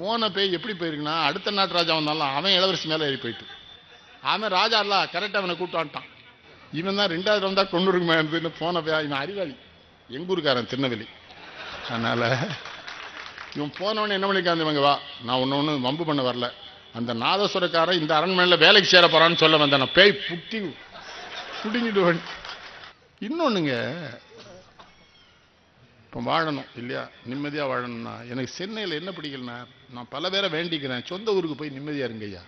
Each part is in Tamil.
போன பேய் எப்படி போயிருக்குன்னா அடுத்த நாட்டு ராஜா வந்தாலும் அவன் இளவரசி மேலே ஏறி போயிட்டு. அவன் ராஜா இல்ல கரெக்டாக அவனை கூப்பிட்டு வந்துட்டான். இவன் தான் ரெண்டாவது வந்தா கொண்டு இருக்குமே போன பேய்? இவன் அறிவாளி. எங்கள் ஊருக்காரன் திருநெல்வேலி. அதனால் இவன் போனவனே என்ன பண்ணிக்காந்து இவங்க வா? நான் ஒன்று ஒன்று வம்பு பண்ண வரல. அந்த நாதஸ்வரக்காரன் இந்த அரண்மனையில் வேலைக்கு சேர போகிறான்னு சொல்ல வந்தேன். நான் பேய் புட்டி புடிங்கிட்டு இன்னொன்றுங்க இப்போ வாழணும் இல்லையா? நிம்மதியாக வாழணும்னா. எனக்கு சென்னையில் என்ன பிடிக்கலனா நான் பல பேரை வேண்டிக்கிறேன். சொந்த ஊருக்கு போய் நிம்மதியாக இருங்க ஐயா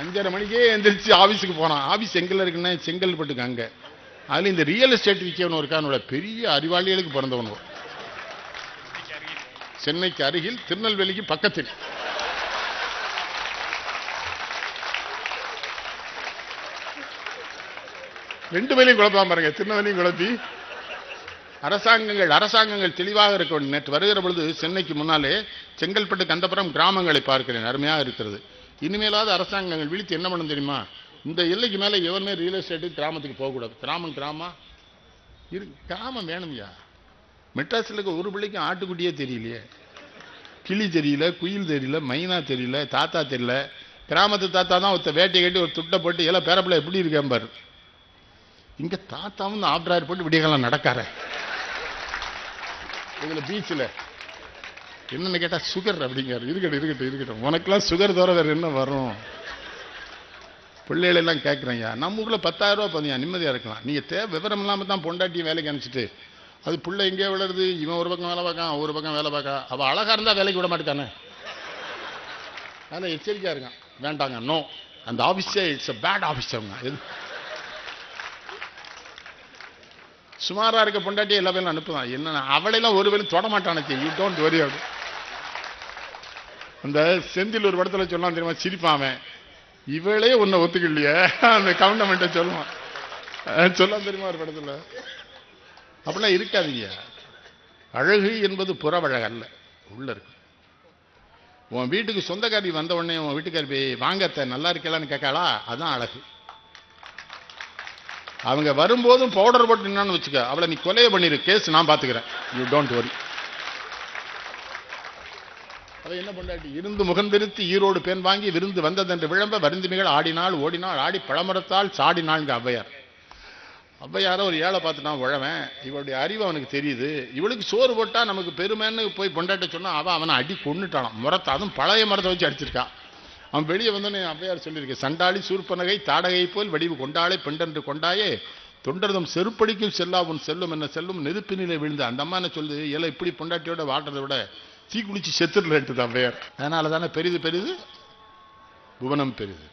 அஞ்சரை மணிக்கே எந்திரிச்சு ஆஃபீஸுக்கு போனான் ஆஃபீஸ் எங்கே இருக்குன்னா செங்கல்பட்டுக்கு அங்கே. அதில் இந்த ரியல் எஸ்டேட் விற்கவனு இருக்கானோட பெரிய அறிவாளிகளுக்கு பிறந்தவன் சென்னைக்கு அருகில் திருநெல்வேலிக்கு பக்கத்தில். ரெண்டு பேரையும் குழப்பாம பாருங்க. திருநெல்வேலியும் குழப்பி அரசாங்கங்கள் அரசாங்கங்கள் தெளிவாக இருக்க வேண்டும். நேற்று வருகிற பொழுது சென்னைக்கு முன்னாலே செங்கல்பட்டு கந்தபுரம் கிராமங்களை பார்க்கிறேன். அருமையாக இருக்கிறது. இனிமேலாவது அரசாங்கங்கள் விழித்து என்ன பண்ணும் தெரியுமா? இந்த எல்லைக்கு மேலே எவருமே ரியல் எஸ்டேட்டு கிராமத்துக்கு போகக்கூடாது. கிராமம் கிராமம் இரு கிராமம் வேணும்யா மெட்ராஸில் இருக்க ஒரு பிள்ளைக்கும் ஆட்டுக்குட்டியே தெரியலையே. கிளி தெரியல குயில் தெரியல மைனா தெரியல தாத்தா தெரியல. கிராமத்து தாத்தா தான் ஒருத்த வேட்டையை கட்டி ஒரு துட்டை போட்டு எல்லாம் பேரப்பிள்ளை எப்படி இருக்கேன் பாரு. இங்கே தாத்தாவும் ஆப்டார் போட்டு விடியகாலம் நடக்கார இதுல பீச்சில் என்னன்னு கேட்டால் சுகர் அப்படிங்கிறார். இருக்கட்டும் இருக்கட்டும் இருக்கட்டும். உனக்கெல்லாம் சுகர் தவிர வேறு என்ன வரும்? பிள்ளைகளெல்லாம் கேட்குறேன்யா நம்ம ஊரில் பத்தாயிரம் ரூபா பதியா நிம்மதியாக இருக்கலாம். நீங்கள் தே விவரம் இல்லாமல் தான் பொண்டாட்டியும் வேலைக்கு அனுப்பிச்சிட்டு அது பிள்ளை எங்கேயோ விழுறது? இவன் ஒரு பக்கம் வேலை பார்க்கான் ஒரு பக்கம் வேலை பார்க்கா அவள் அழகாக இருந்தால் வேலைக்கு விட மாட்டானே. அதனால் எச்சரிக்கையாக இருக்கான். வேண்டாங்க நோ அந்த ஆஃபீஸே இட்ஸ் அ பேட் ஆஃபீஸ் அவங்க. எது? சுமாராக இருக்க பொண்டாட்டி எல்லா பேரும் அனுப்புதான் என்ன அவளையெல்லாம் ஒரு பேரும் தொட மாட்டானே யூ டோன்ட் வரி அப்படி அந்த செந்தில் ஒரு படத்தில் சொல்லலாம் தெரியுமா? சிரிப்பான் அவன். இவளே உன்னை ஒத்துக்கலையே. அந்த கவுண்டமெண்ட்டை சொல்லுவான். சொல்லலாம் தெரியுமா ஒரு படத்தில்? அப்படிலாம் இருக்காதீங்க. அழகு என்பது புறவழகு அல்ல. உள்ள இருக்கு. உன் வீட்டுக்கு சொந்தக்காரி வந்த உடனே உன் வீட்டுக்காரி போய் வாங்கத்த நல்லா இருக்கலான்னு கேட்காளா? அதுதான் அழகு. அவங்க வரும்போதும் பவுடர் போட்டு நின்னான்னு வச்சுக்க. அவளை நீ கொலையை பண்ணிரு. கேஸ் நான் பார்த்துக்கிறேன். யூ டோன்ட் வரி அவ என்ன பொண்டாட்டி? இருந்து முகந்திருத்து ஈரோடு பெண் வாங்கி விருந்து வந்ததென்று விளம்ப வருந்துமிகள் ஆடினாள் ஓடினாள் ஆடி பழமரத்தால் சாடினாள்ங்க ஔவையார். ஔவையார ஒரு ஏழை பார்த்துட்டான் உழவன். இவளுடைய அறிவு அவனுக்கு தெரியுது. இவளுக்கு சோறு போட்டால் நமக்கு பெருமைன்னு போய் பொண்டாட்ட சொன்னால் அவன் அவனை அடி கொண்டுட்டானான் மரத்தை அதுவும் பழைய மரத்தை வச்சு அடிச்சிருக்கான் அவன் வெளியே வந்தோடனே அவ்வையார் சொல்லியிருக்கேன் சண்டாளி சூர்பனகை தாடகை போல் வடிவு கொண்டாளே பெண்டென்று கொண்டாயே தொண்டர்தம் செருப்படிக்கும் செல்லா உன் செல்லும் என்ன செல்லும் நெருப்பினிலே விழுந்த. அந்த அம்மா என்ன சொல்லுது எல்லாம் இப்படி பொண்டாட்டியோட வாழ்றதை விட தீ குளிச்சு செத்துடலன்ட்டு அவ்வையார். அதனால தானே பெரிது பெரிது புவனம் பெரிது.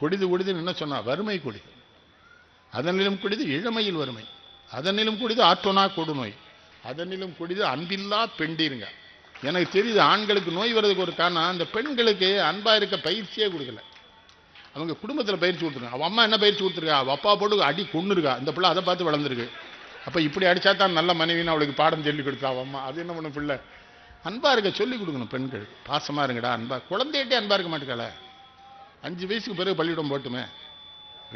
கொடிது கொடிதுன்னு என்ன சொன்னா வறுமை கொடிது அதனிலும் கொடிது இளமையில் வறுமை. அதனிலும் கொடிது ஆற்றோனா கொடுநோய். அதனிலும் கொடிது அன்பில்லா பெண்டீருங்க. எனக்கு தெரியுது ஆண்களுக்கு நோய் வர்றதுக்கு ஒரு காரணம். அந்த பெண்களுக்கு அன்பாக இருக்க பயிற்சியே கொடுக்கல. அவங்க குடும்பத்தில் பயிற்சி கொடுத்துருக்காங்க. அவள் அம்மா என்ன பயிற்சி கொடுத்துருக்கா? அவள் அப்பா போட்டு அடி கொண்டு இருக்கா இந்த பிள்ளை அதை பார்த்து வளர்ந்துருக்கு. அப்போ இப்படி அடித்தா தான் நல்ல மனைவின்னு அவளுக்கு பாடம் சொல்லி கொடுத்தா அவ அம்மா. அது என்ன பண்ணும் பிள்ளை? அன்பாக இருக்க சொல்லி கொடுக்கணும் பெண்கள். பாசமாக இருங்கடா அன்பா. குழந்தைகிட்டே அன்பாக இருக்க மாட்டேங்கல அஞ்சு வயசுக்கு பிறகு பள்ளிக்கூடம் போட்டுமே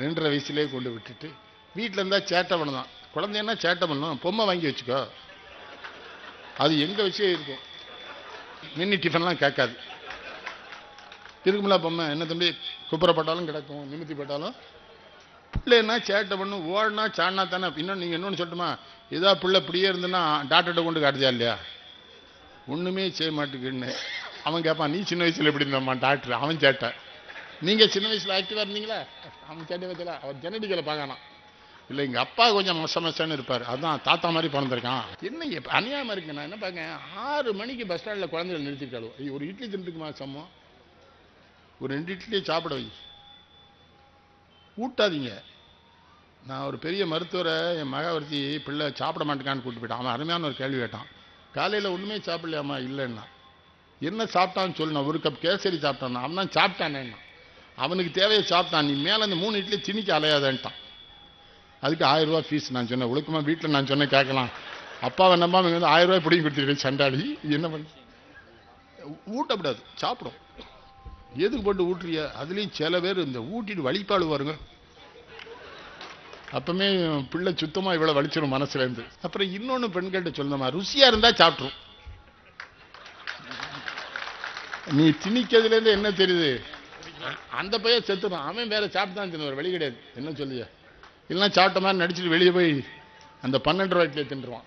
ரெண்டரை வயசுலேயே கொண்டு விட்டுட்டு வீட்டில் இருந்தால் சேட்டை பண்ணலாம். குழந்தைன்னா சேட்டை பண்ணணும். பொம்மை வாங்கி வச்சுக்கோ. அது எங்கே வச்சே இருக்கும். மினி டிஃபன்லாம் கேட்காது. இருக்குமில்ல பொம்மை என்ன தம்பி குப்புறப்பட்டாலும் கிடக்கும் நிமித்தி போட்டாலும். பிள்ளைன்னா சேட்டை பண்ணும் ஓடனா சாடினா தானே. இன்னும் நீங்கள் இன்னொன்று சொல்லட்டுமா? ஏதோ பிள்ளை இப்படியே இருந்துன்னா டாக்டர்கிட்ட கொண்டு காட்டுதா இல்லையா? ஒன்றுமே செய்ய மாட்டேங்குன்னு அவன் கேட்பான் நீ சின்ன வயசில் எப்படி இருந்தம்மா டாக்டர்? அவன் சேட்டை நீங்கள் சின்ன வயசில் ஆக்டிவாக இருந்தீங்களா? அவன் சேட்டை வச்சல அவன் ஜெனடிக்கலை பார்க்கணும் இல்லை எங்கள் அப்பா கொஞ்சம் மச மசன்னு இருப்பார். அதான் தாத்தா மாதிரி பிறந்திருக்கான். என்ன எப்ப அநியாயமாக இருக்கு? நான் என்ன பார்க்கேன் ஆறு மணிக்கு பஸ் ஸ்டாண்டில் குழந்தைகள் நிறுத்திட்டாலும் ஐயோ ஒரு இட்லி தின்றுக்குமா சம்மம் ஒரு ரெண்டு இட்லியே சாப்பிட வை. ஊட்டாதீங்க. நான் ஒரு பெரிய மருத்துவரை என் மகாவர்த்தி பிள்ளை சாப்பிட மாட்டேங்கான்னு கூப்பிட்டு போயிட்டான். அவன் அருமையான ஒரு கேள்வி கேட்டான். காலையில் ஒன்றுமே சாப்பிடலையாம்மா? இல்லைன்னா. என்ன சாப்பிட்டான்னு சொல்லணும் ஒரு கப் கேசரி சாப்பிட்டான் அவன் தான் சாப்பிட்டானேன்னா. அவனுக்கு தேவையை சாப்பிட்டான். நீ மேலே அந்த மூணு இட்லி திணிக்க அலையாதன்ட்டான். அதுக்கு ஆயிரம் ரூபா ஃபீஸ் நான் சொன்னேன். ஒழுக்கமா வீட்டில் நான் சொன்னேன் கேட்கலாம். அப்பாவை நம்பாம வந்து ஆயிரம் ரூபாய் பிடிங்கி கொடுத்துருக்கேன் சண்டாளி. என்ன பண்ண ஊட்டக்கூடாது சாப்பிடும். எதுக்கு போட்டு ஊட்டுறிய? அதுலேயும் சில பேர் இந்த ஊட்டிட்டு வழிபாடு வருங்க அப்பவுமே பிள்ளை சுத்தமாக இவ்வளோ வலிச்சிடும் மனசுலேருந்து அப்புறம் இன்னொன்னு பெண்கள்கிட்ட சொல்லணுமா? ருசியாக இருந்தால் சாப்பிட்ரும் நீ திணிக்கிறதுலேருந்து என்ன தெரியுது? அந்த பையன் செத்துடும் அவன் வேற சாப்பிட்டு தான் தின்னு வெளி கிடையாது. என்ன சொல்லிய இல்லைன்னா சாப்பிட்ட மாதிரி நடிச்சுட்டு வெளியே போய் அந்த பன்னெண்டு ரூபாய்க்குள்ளே தின்றுவான்.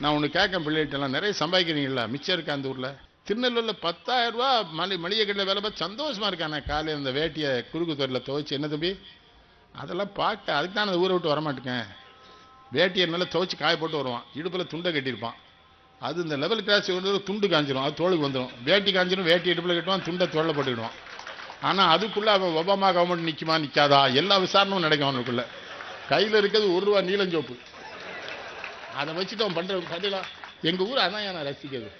நான் ஒன்று கேட்கேன் பிள்ளைகிட்டலாம். நிறைய சம்பாதிக்கிறீங்களா? மிச்சம் இருக்கா அந்த ஊரில்? திருநெல்வேலியில் பத்தாயிரம் ரூபா மளி மளிகை கடையில் வேலை பார்த்து சந்தோஷமாக இருக்கானே. காலையில் அந்த வேட்டியை குறுக்கு தோரில் துவைச்சு என்ன தம்பி? அதெல்லாம் பார்க்க அதுக்கு தான் அந்த ஊரை விட்டு வரமாட்டேங்க. வேட்டியை நல்லா துவைச்சி காய போட்டு வருவான். இடுப்பில் துண்டை கட்டியிருப்பான். அது இந்த லெவல் கிராஸ் வந்து துண்டு காஞ்சிடும் அது தோலுக்கு வந்துடும் வேட்டி காஞ்சிடும் வேட்டி இடுப்பில் கட்டுவான் துண்டை தோளில் போட்டுக்கிடுவான். ஆனால் அதுக்குள்ளே அவன் ஒபாமா கவர்மெண்ட் நிற்குமா நிற்காதா எல்லா விசாரணையும் நடக்கும் அவனுக்குள்ளே. கையில் இருக்கிறது ஒரு ரூபா நீலஞ்சோப்பு அதை வச்சுட்டு அவன் பண்ணுற கடையில் எங்கள் ஊர் அதான் நான் ரசிக்கிறது.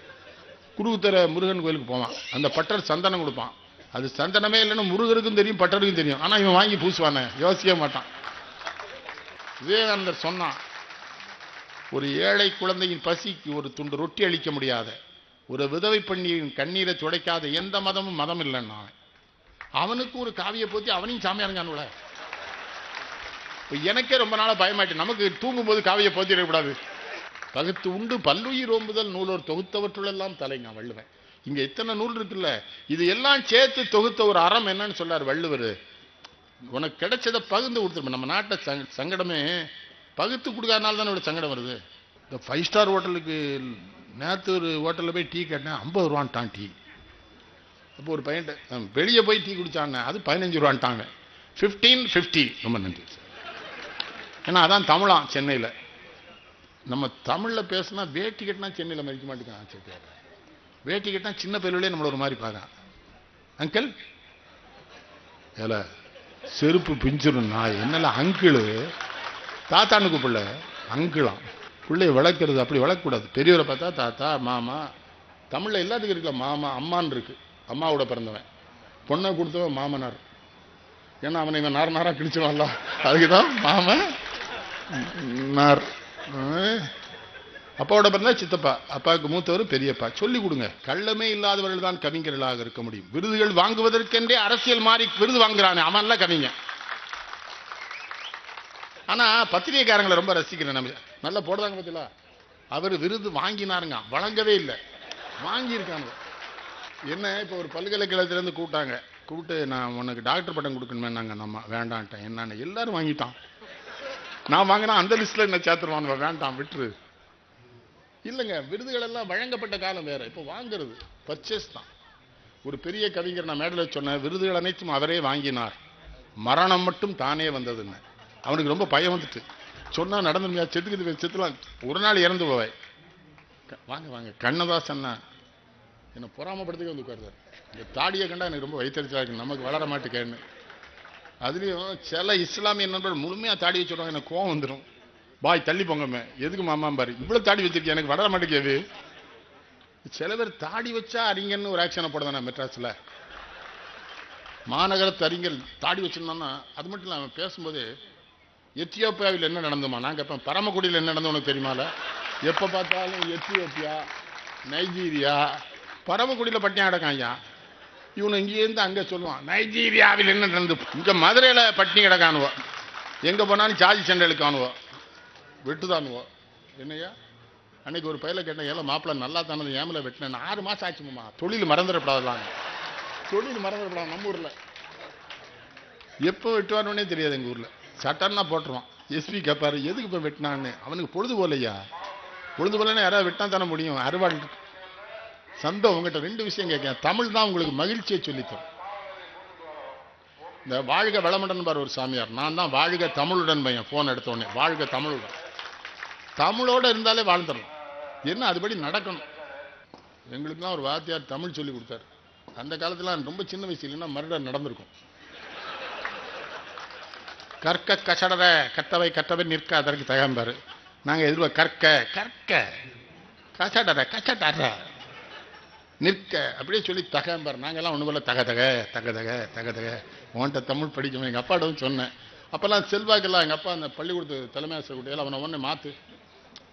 குருகுத்தர முருகன் கோயிலுக்கு போவான். அந்த பட்டர் சந்தனம் கொடுப்பான். அது சந்தனமே இல்லைன்னா முருகருக்கும் தெரியும் பட்டருக்கும் தெரியும். ஆனால் இவன் வாங்கி பூசுவானே. யோசிக்கவே மாட்டான். விவேகானந்தர் சொன்னான் ஒரு ஏழை குழந்தையின் பசிக்கு ஒரு துண்டு ரொட்டி அளிக்க முடியாத. ஒரு விதவை பெண்ணியின் கண்ணீரை துடைக்காத எந்த மதமும் மதம் இல்லைன்னா அவனுக்கு ஒரு காவியை போத்தி அவனையும் சாமியாருங்கானுல இப்போ எனக்கே ரொம்ப நாளாக பயமாயிட்டு நமக்கு தூங்கும்போது காவியை போத்திடக்கூடாது. பகுத்து உண்டு பல்லுயிர் ஓம்புதல் நூலோர் தொகுத்தவற்றுள்ளெல்லாம் தலைங்க வள்ளுவன். இங்க இத்தனை நூல் இருக்குல்ல? இது எல்லாம் சேர்த்து தொகுத்த ஒரு அறம் என்னன்னு சொல்லார் வள்ளுவர். உனக்கு கிடைச்சதை பகிர்ந்து கொடுத்துருப்ப நம்ம நாட்டை சங்க- சங்கடமே பகுத்து கொடுக்காதனால தானே இவ்வளோ சங்கடம் வருது? இந்த ஃபைவ் ஸ்டார் ஹோட்டலுக்கு நேற்று ஒரு ஹோட்டலில் போய் டீ கேட்டேன் ஐம்பது ரூபான்ட்டான் டீ. அப்போ ஒரு பையன் வெளியே போய் டீ குடித்தாங்க அது பதினஞ்சு ரூபான்ட்டாங்க. ஃபிஃப்டீன் ஃபிஃப்டி ரொம்ப நன்றி ஏன்னா அதான் தமிழாம் சென்னையில். நம்ம தமிழில் பேசுனா வேட்டி கட்டினா சென்னையில் மதிக்க மாட்டேங்கான் செட்டியார் வேட்டி கட்டினா சின்ன பயிலே நம்மளை ஒரு மாதிரி பார்க்கலாம் அங்கிள்? ஏல செருப்பு பிஞ்சிரும் நான் என்னல அங்கிளு? தாத்தான்னு கூப்பிடல அங்கிளாம். பிள்ளைய வளர்க்கறது அப்படி வளர்க்கக்கூடாது. பெரியவரை பார்த்தா தாத்தா மாமா. தமிழில் எல்லாத்துக்கும் இருக்குல்ல மாமா அம்மான்னு இருக்குது அம்மாவோட பிறந்தவன். பொண்ணை கொடுத்தவன் மாமனார். ஏன்னா அவனை இவன் நார் நாராக கிழிச்சிடுவான்ல அதுக்கு தான் மாமன் நார் அப்பாவோட பிறந்தா சித்தப்பா. அப்பாவுக்கு மூத்தவர் பெரியப்பா. சொல்லி கொடுங்க. கள்ளமே இல்லாதவர்கள் தான் கவிஞர்களாக இருக்க முடியும். விருதுகள் வாங்குவதற்கென்றே அரசியல் மாறி விருது வாங்குறானே. அவன்லாம் கவிஞன். ஆனா பத்திரிகைக்காரங்களை ரொம்ப ரசிக்கிறேன் நம்ம. நல்லா போடுறாங்க பார்த்தீங்களா அவர் விருது வாங்கினாருங்க. வழங்கவே இல்லை. வாங்கியிருக்காங்க. என்ன இப்போ ஒரு பல்கலைக்கழகத்திலேருந்து கூப்பிட்டாங்க. கூப்பிட்டு நான் உனக்கு டாக்டர் பட்டம் கொடுக்கணுமே நாங்கள் நம்ம வேண்டான்ட்டேன். என்னன்னு எல்லாரும் வாங்கிட்டான். நான் வாங்கினா அந்த லிஸ்ட்ல என்ன சேர்த்துருவான் வேண்டாம் விட்டுரு. இல்லைங்க விருதுகள் எல்லாம் வழங்கப்பட்ட காலம் வேற. இப்போ வாங்குறது பர்ச்சேஸ் தான். ஒரு பெரிய கவிஞர் நான் மேடையில் சொன்னேன் விருதுகள் அனைத்தும் அவரே வாங்கினார். மரணம் மட்டும் தானே வந்ததுன்னு. அவனுக்கு ரொம்ப பயம் வந்துட்டு. சொன்னா நடந்துருமையா? செத்துக்கிட்டு செத்துலாம் ஒரு நாள் இறந்து போவேன் வாங்க வாங்க. கண்ணதாசன்னா என்னை பொறாமப்படுத்துக்க வந்து உட்காருதார் இந்த தாடியை கண்டா எனக்கு ரொம்ப வைத்தறிச்சலாக இருக்கு. நமக்கு வளர மாட்டேக்கேன்னு அதுலேயும் சில இஸ்லாமிய நண்பர்கள் முழுமையாக தாடி வச்சுருவாங்க எனக்கு கோவம் வந்துடும் பாய் தள்ளி போங்கம்மே. எதுக்கு மாமா பாரு? இவ்வளோ தாடி வச்சிருக்கேன் எனக்கு வளர மாட்டேங்குது. சில பேர் தாடி வச்சா அறிஞர்னு ஒரு ஆக்ஷனை போடுதானே மெட்ராஸில். மாநகரத்து அறிஞர் தாடி வச்சிருந்தான்னா அது மட்டும் இல்லை அவன் பேசும்போது எத்தியோப்பியாவில் என்ன நடந்துமா? நான் கேட்பேன் பரமக்குடியில் என்ன நடந்து உனக்கு தெரியுமால? எப்போ பார்த்தாலும் எத்தியோப்பியா நைஜீரியா பரமக்குடியில் பட்டினம் கிடக்கான் ஐயா. இவனு இங்கேருந்து அங்கே சொல்லுவான் நைஜீரியாவில் என்ன நடந்து இங்கே மதுரையில் பட்டினி கிடக்கானுவோ. எங்கே போனாலும் சார்ஜ் சென்டலுக்கு காணுவோ வெட்டுதானுவோ. என்னையா அன்னைக்கு ஒரு பையில கேட்டேன் ஏல மாப்பிள்ள நல்லா தானது ஏமலை வெட்டினேன் ஆறு மாதம் ஆச்சுமாம்மா தொழில் மறந்துடப்படாதலாம் தொழில் மறந்துடப்படாது நம்ம ஊரில். எப்போ வெட்டுவானே தெரியாது எங்கள் ஊரில். சட்டன்னா போட்டுருவான். எஸ்பி கேட்பாரு எதுக்கு இப்போ வெட்டினான்னு? அவனுக்கு பொழுது போலையா பொழுது போலன்னா யாராவது வெட்டினா தானே முடியும். அறுவாள் சந்தோ உங்ககிட்ட ரெண்டு விஷயம் கேட்கேன் தமிழ் தான் உங்களுக்கு மகிழ்ச்சியை சொல்லித்தரும். இந்த வாழ்க வளமுடன் பாரு ஒரு சாமியார். நான் தான் வாழ்க தமிழுடன் பையன் ஃபோன் எடுத்தோடனே வாழ்க தமிழுடன். தமிழோட இருந்தாலே வாழ்ந்துடலாம். என்ன அதுபடி நடக்கணும். எங்களுக்குலாம் ஒரு வாத்தியார் தமிழ் சொல்லி கொடுத்தாரு. அந்த காலத்துல ரொம்ப சின்ன வயசு இல்லைன்னா மறுடர் நடந்திருக்கும். கற்க கசடர கற்றவை கற்றவை நிற்க அதற்கு தகம்பாரு நாங்கள் எதிர்பார்க்க கற்க கற்க கசடர கசடர நிற்க. அப்படியே சொல்லி தகம்பார் நாங்கள்லாம் ஒன்றும் போல தக தக தக தக தக தக. உன்கிட்ட தமிழ் படிக்கணும். எங்கள் அப்பாட்டும் சொன்னேன். அப்போல்லாம் செல்வாக்கெல்லாம் எங்கள் அப்பா அந்த பள்ளிக்கூடத்து தலைமை ஆசிரியர் கூட்டியால் அவனை ஒன்று மாற்று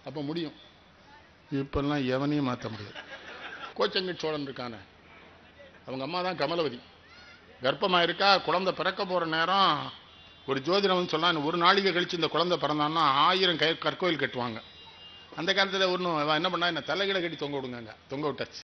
அப்போ முடியும். இப்போல்லாம் எவனையும் மாற்ற முடியாது. கோச்சங்கட் சோழன் இருக்கானே. அவங்க அம்மா தான் கமலவதி. கர்ப்பமாக இருக்கா குழந்தை பிறக்க போகிற நேரம் ஒரு ஜோதிடம் வந்து ஒரு நாளிகை கழித்து இந்த குழந்தை பிறந்தான்னா ஆயிரம் கை கற்கோயில் கட்டுவாங்க. அந்த காலத்தில் ஒன்றும் என்ன பண்ணா என்ன தலைகளை கட்டி தொங்க விடுங்க தொங்க விட்டாச்சு.